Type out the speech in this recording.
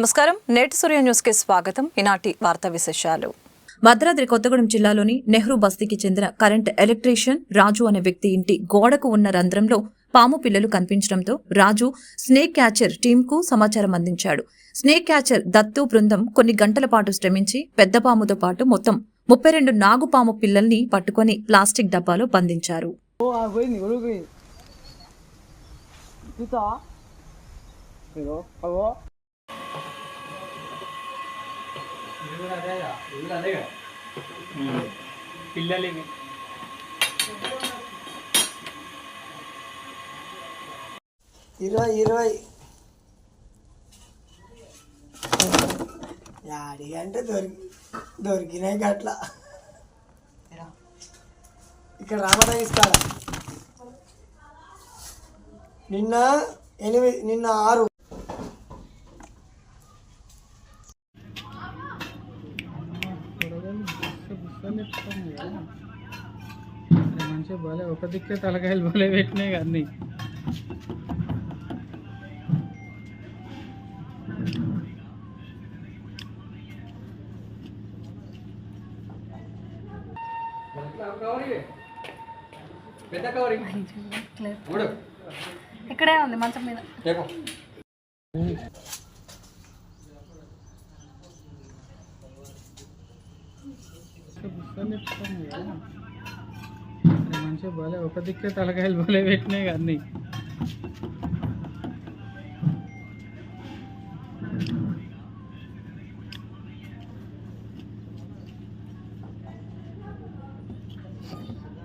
నమస్కారం. నేటి సూర్య న్యూస్కి స్వాగతం. ఈనాటి వార్తా విశేషాలు. భద్రాద్రి కొత్తగూడెం జిల్లాలోని నెహ్రూ బస్తీకి చెందిన కరెంట్ ఎలక్ట్రీషియన్ రాజు అనే వ్యక్తి ఇంటి గోడకు ఉన్న రంధ్రంలో పాము పిల్లలు కనిపించడంతో రాజు స్నేక్ క్యాచర్ టీంకు సమాచారం అందించాడు. స్నేక్ క్యాచర్ దత్తు బృందం కొన్ని గంటల పాటు శ్రమించి పెద్ద పాముతో పాటు మొత్తం ముప్పై రెండు నాగుపాము పిల్లల్ని పట్టుకొని ప్లాస్టిక్ డబ్బాలో బంధించారు. పిల్లలకి ఇరవై. ఇరవై యాడి అంటే దొరికి దొరికినాయి గట్ల. ఇక్కడ రామదా ఇస్తారా? నిన్న ఎనిమిది నిన్న ఆరు మంచిగా భలే ఒక దిక్కే తలకాయలు భలే పెట్టినాయి అన్ని. ఇక్కడే ఉంది మంచం మీద. మంచిగా భలే ఒక దిక్కే తలకాయలు భలే పెట్టినాయి కానీ